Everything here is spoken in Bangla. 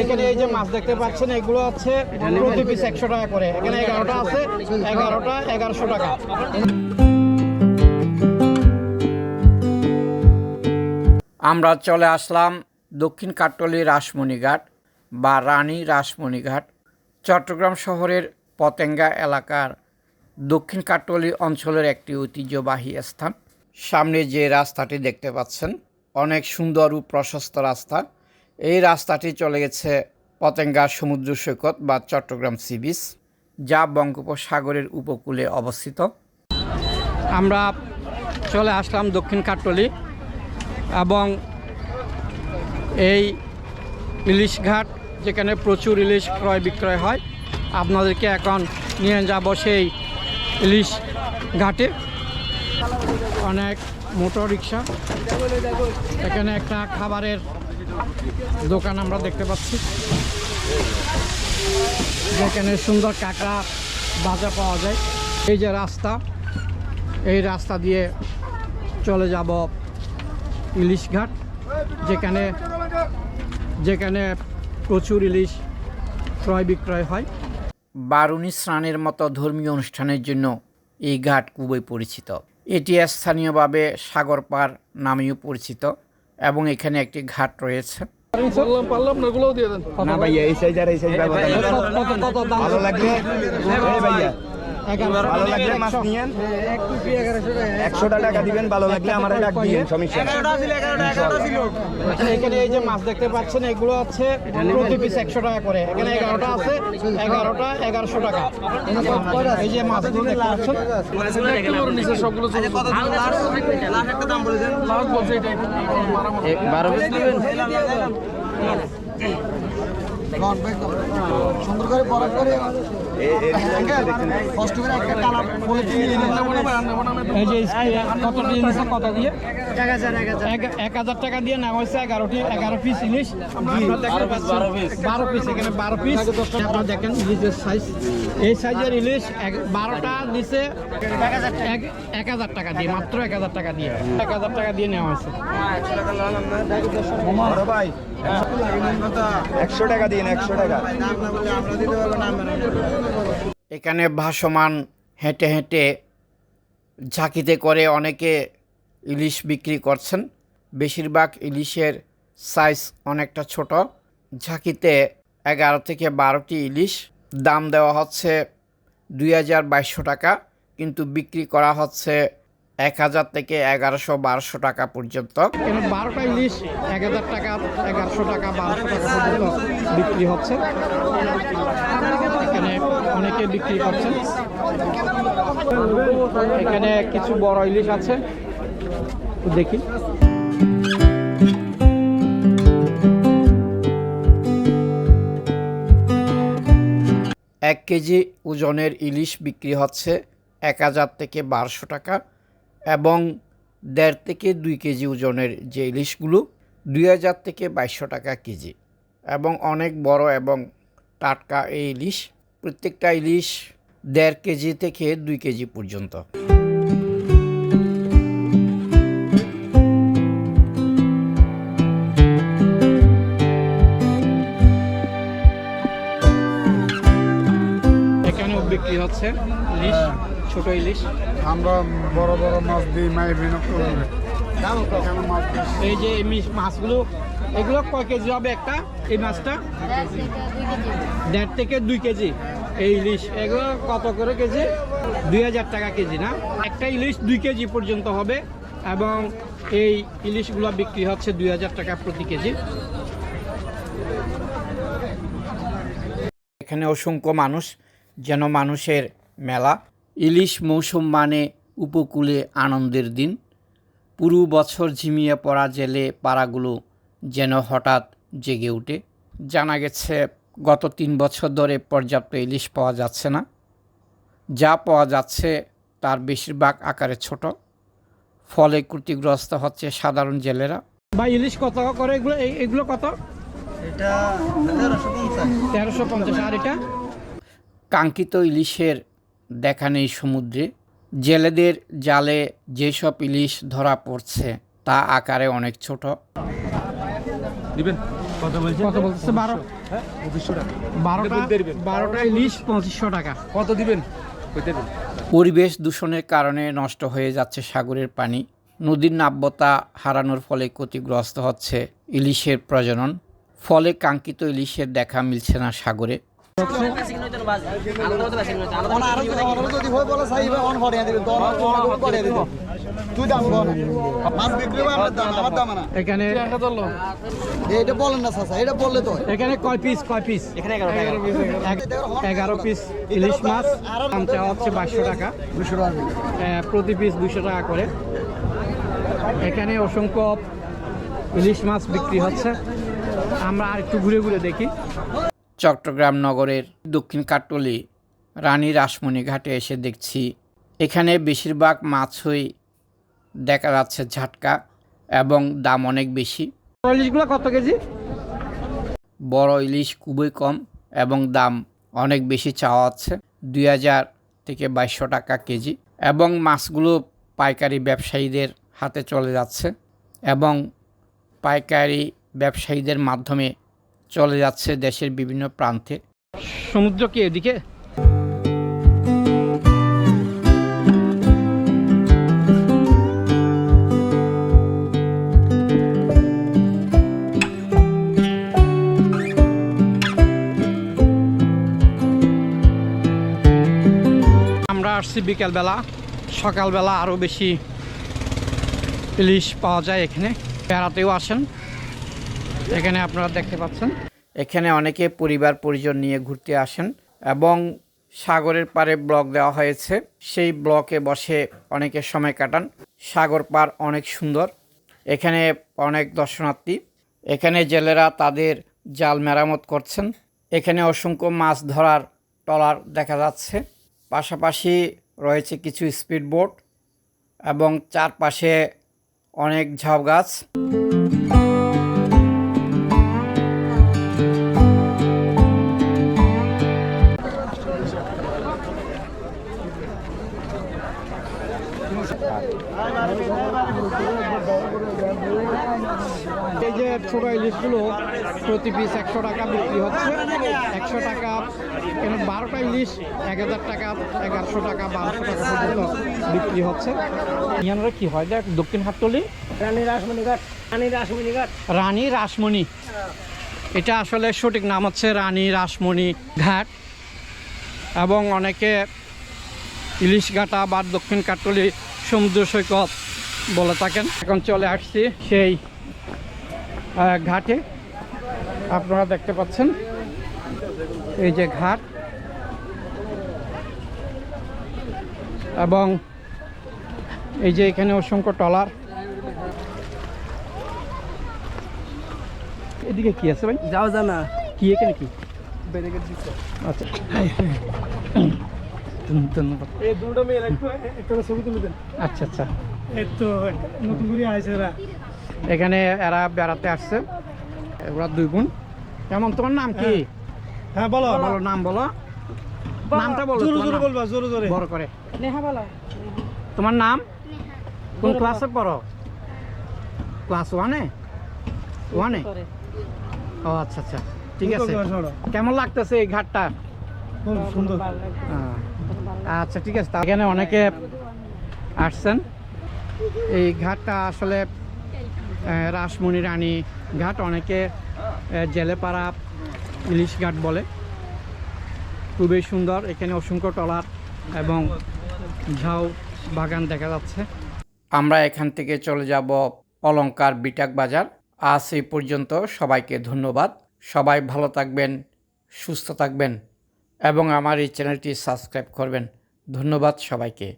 এখানে এই যে মাছ দেখতে পাচ্ছেন এগুলো হচ্ছে প্রতি পিস একশো টাকা করে। এখানে এগারোটা আছে এগারোটা এগারোশো টাকা। আমরা চলে আসলাম দক্ষিণ কাট্টলি রাসমণিঘাট বা রানী রাসমণিঘাট চট্টগ্রাম শহরের পতেঙ্গা এলাকার দক্ষিণ কাট্টলি অঞ্চলের একটি ঐতিহ্যবাহী স্থান। সামনে যে রাস্তাটি দেখতে পাচ্ছেন অনেক সুন্দর ও প্রশস্ত রাস্তা। এই রাস্তাটি চলে গেছে পতেঙ্গা সমুদ্র সৈকত বা চট্টগ্রাম সি বিচ যা বঙ্গোপসাগরের উপকূলে অবস্থিত। আমরা চলে আসলাম দক্ষিণ কাট্টলি এবং এই ইলিশ ঘাট, যেখানে প্রচুর ইলিশ ক্রয় বিক্রয় হয়। আপনাদেরকে এখন নিয়ে যাব সেই ইলিশ ঘাটে। অনেক মোটর রিক্সা এখানে একটা খাবারের দোকান আমরা দেখতে পাচ্ছি। যেখানে সুন্দর কাঁকড়া ভাজা পাওয়া যায়। এই যে রাস্তা, এই রাস্তা দিয়ে চলে যাব ইলিশ ঘাট। যেখানে যেখানে প্রচুর ইলিশ ক্রয় বিক্রয় হয়। বারুণী স্নানের মতো ধর্মীয় অনুষ্ঠানের জন্য এই ঘাট খুবই পরিচিত। এটি স্থানীয়ভাবে সাগর পার নামেও পরিচিত। এবং এখানে একটি ঘাট রয়েছে। ভাইয়া এই সাইজ আর এই সাইজ ভালো লাগবে এগারোশো ভালো লাগলে মাছ নিয়েন। একশো টাকা দিবেন ভালো লাগলে আমার ডাক দিবেন সমস্যা আচ্ছা, এখানে এই যে মাছ দেখতে পাচ্ছেন এগুলো হচ্ছে প্রতি পিস একশো টাকা করে। এখানে এগারোটা আছে এগারোটা এগারোশো টাকা। এই যে মাছগুলো দেখতে পাচ্ছেন। সবগুলো বারো পিস নেবেন সুন্দর করে বরফ করে? কষ্ট করে একটা কালা বলে এই যে কত দিয়ে নিচ্ছে কত দিয়ে? এক- হাজার টাকা দিয়ে নেওয়া হয়েছে এগারোটি এগারো পিস ইলিশ। আপনারা দেখতে পাচ্ছেন বারো পিস। এখানে বারো পিস। আপনারা দেখেন ইলিশের সাইজ এই সাইজের ইলিশ এক- বারোটা এক- এক হাজার টাকা দিয়ে মাত্র এক হাজার টাকা দিয়ে। এক হাজার টাকা দিয়ে নেওয়া হয়েছে। ভাই একশো টাকা দিন একশো টাকা। এখানে ভাসমান হেঁটে হেঁটে ঝাঁকিতে করে অনেকে ইলিশ বিক্রি করছেন। বেশিরভাগ ইলিশের সাইজ অনেকটা ছোট। ঝাঁকিতে এগারো থেকে বারোটি ইলিশ। দাম দেওয়া হচ্ছে দুই হাজার বাইশশো টাকা, কিন্তু বিক্রি করা হচ্ছে এক হাজার থেকে এগারোশো বারোশো টাকা পর্যন্ত। বারোটা ইলিশ এক হাজার টাকা এগারোশো টাকা বারোশো টাকা পর্যন্ত বিক্রি হচ্ছে। এখানে অনেকে বিক্রি করছেন। এখানে কিছু বড় ইলিশ আছে। দেখি। এক কেজি ওজনের ইলিশ বিক্রি হচ্ছে এক হাজার থেকে বারোশো টাকা। এবং দেড় থেকে দুই কেজি ওজনের যে ইলিশগুলো, দুই হাজার থেকে বাইশশো টাকা কেজি। এবং অনেক বড় এবং টাটকা এই ইলিশ, প্রত্যেকটা ইলিশ দেড় কেজি থেকে দুই কেজি পর্যন্ত। এখানেও বিক্রি হচ্ছে। ইলিশ ছোট ইলিশ। আমরা বড় বড় মাছ দিই মাছ এই যে এই মাছগুলো এগুলো কয় কেজি হবে একটা? এই মাছটা? দেড় থেকে দুই কেজি। এই ইলিশ এগুলো কত করে কেজি? দুই হাজার টাকা কেজি না? একটা ইলিশ দুই কেজি পর্যন্ত হবে এবং এই ইলিশগুলো বিক্রি হচ্ছে দুই হাজার টাকা প্রতি কেজি। এখানে অসংখ্য মানুষ যেন মানুষের মেলা। ইলিশ মৌসুম মানে উপকূলে আনন্দের দিন। পুরো বছর ঝিমিয়ে পড়া জেলে পাড়াগুলো যেন হঠাৎ জেগে ওঠে জানা গেছে গত তিন বছর ধরে পর্যাপ্ত ইলিশ পাওয়া যাচ্ছে না। যা পাওয়া যাচ্ছে তার বেশিরভাগ আকারে ছোট। ফলে ক্ষতিগ্রস্ত হচ্ছে সাধারণ জেলেরা। বা ইলিশ কত করে? এগুলো এই- এগুলো কত? তেরোশো পঞ্চাশ। আর এটা? কাঙ্ক্ষিত ইলিশের দেখা নেই সমুদ্রে। জেলেদের জালে যেসব ইলিশ ধরা পড়ছে তা আকারে অনেক ছোট। কত বলছে কত বলছে বারো বারোটা বারোটা ইলিশ পঁচিশশো টাকা। কত দিবেন। পরিবেশ দূষণের কারণে নষ্ট হয়ে যাচ্ছে সাগরের পানি। নদীর নাব্যতা হারানোর ফলে ক্ষতিগ্রস্ত হচ্ছে ইলিশের প্রজনন। ফলে কাঙ্ক্ষিত ইলিশের দেখা মিলছে না সাগরে। যদি বলে চাই অন ভরিয়ে দিবেন তো করে দিবেন তুই দাম কর মাছ বিক্রি হবে আমার দাম আমার দাম না এখানে এটা বলেন না চাচা এটা বললে তো এখানে কয় পিস কয় পিস এখানে এগারো পিস ইলিশ মাছ দাম চাওয়া হচ্ছে বাইশশো টাকা আহ, প্রতি পিস দুশো টাকা করে। এখানে অসংখ্য ইলিশ মাছ বিক্রি হচ্ছে। আমরা আর একটু ঘুরে ঘুরে দেখি। চট্টগ্রাম নগরের দক্ষিণ কাট্টলি রানী রাসমণি ঘাটে এসে দেখছি। এখানে বেশিরভাগ মাছই দেখা যাচ্ছে ঝাটকা এবং দাম অনেক বেশি। ইলিশগুলো কত কেজি? বড় ইলিশ খুবই কম এবং দাম অনেক বেশি চাওয়া হচ্ছে দুই হাজার থেকে বাইশশো টাকা কেজি এবং মাছগুলো পাইকারি ব্যবসায়ীদের হাতে চলে যাচ্ছে এবং পাইকারি ব্যবসায়ীদের মাধ্যমে চলে যাচ্ছে দেশের বিভিন্ন প্রান্তে। সমুদ্র কি এদিকে। আমরা আসছি বিকেলবেলা। সকালবেলা আরও বেশি ইলিশ পাওয়া যায় এখানে। বেড়াতেও আসেন। এখানে আপনারা দেখতে পাচ্ছেন। এখানে অনেকে পরিবার পরিজন নিয়ে ঘুরতে আসেন এবং সাগরের পাড়ে ব্লক দেওয়া হয়েছে। সেই ব্লকে বসে অনেকে সময় কাটান। সাগর পার অনেক সুন্দর। এখানে অনেক দর্শনার্থী। এখানে জেলেরা তাদের জাল মেরামত করছেন। এখানে অসংখ্য মাছ ধরার টলার দেখা যাচ্ছে। পাশাপাশি রয়েছে কিছু স্পিড বোট এবং চারপাশে অনেক ঝাউ গাছ। এই যে ছোট ইলিশগুলো প্রতি পিস একশো টাকা বিক্রি হচ্ছে। একশো টাকা কেন বারোটা ইলিশ এক হাজার টাকা এগারোশো টাকা বারোশো টাকা পর্যন্ত বিক্রি হচ্ছে। ইয়ানরা কি হয়? দেখ দক্ষিণ হাটতলি? রানী রাসমণি ঘাট রানী রাসমণি ঘাট রানী রাসমণি। এটা আসলে সঠিক নাম হচ্ছে রানী রাসমণি ঘাট। এবং অনেকে ইলিশ ঘাটা বা দক্ষিণ কাটলি সমুদ্র সৈকত বলে থাকেন। এখন চলে আসছি সেই ঘাটে। আপনারা দেখতে পাচ্ছেন এই যে ঘাট। এবং এই যে এখানে অসংখ্য টলার এদিকে কি আছে ভাই? যাও জানা। কি এখানে কি? আচ্ছা। ধন্যবাদ। এই দুটো মেয়ে একটু একটা ছবি তুলে দেন। আচ্ছা আচ্ছা। এই তো নতুন করে এরা। এখানে এরা বেড়াতে আসছে। ওরা দুই বোন। কেমন তোমার নাম কি? হ্যাঁ। বলো। বলো নাম বলো। নামটা বলো জোরে জোরে। বলবা জোরে জোরে। বড় করে। নেহা বলো। তোমার নাম? কোন ক্লাসে পড়ো? ক্লাস ওয়ানে? ওয়ানে? ও আচ্ছা আচ্ছা। ঠিক আছে। কেমন লাগতেছে এই ঘাটটা? খুব সুন্দর। আচ্ছা ঠিক আছে এখানে অনেকে আসছেন। এই ঘাটটা আসলে রাসমণি রানী ঘাট অনেকে জেলেপাড়া ইলিশ ঘাট বলে। খুবই সুন্দর এখানে অসংখ্য টলার এবং ঝাউ বাগান দেখা যাচ্ছে। আমরা এখান থেকে চলে যাব অলঙ্কার বিটাক বাজার। আজ এই পর্যন্ত সবাইকে ধন্যবাদ। সবাই ভালো থাকবেন সুস্থ থাকবেন এবং আমার এই চ্যানেলটি সাবস্ক্রাইব করবেন। ধন্যবাদ সবাইকে।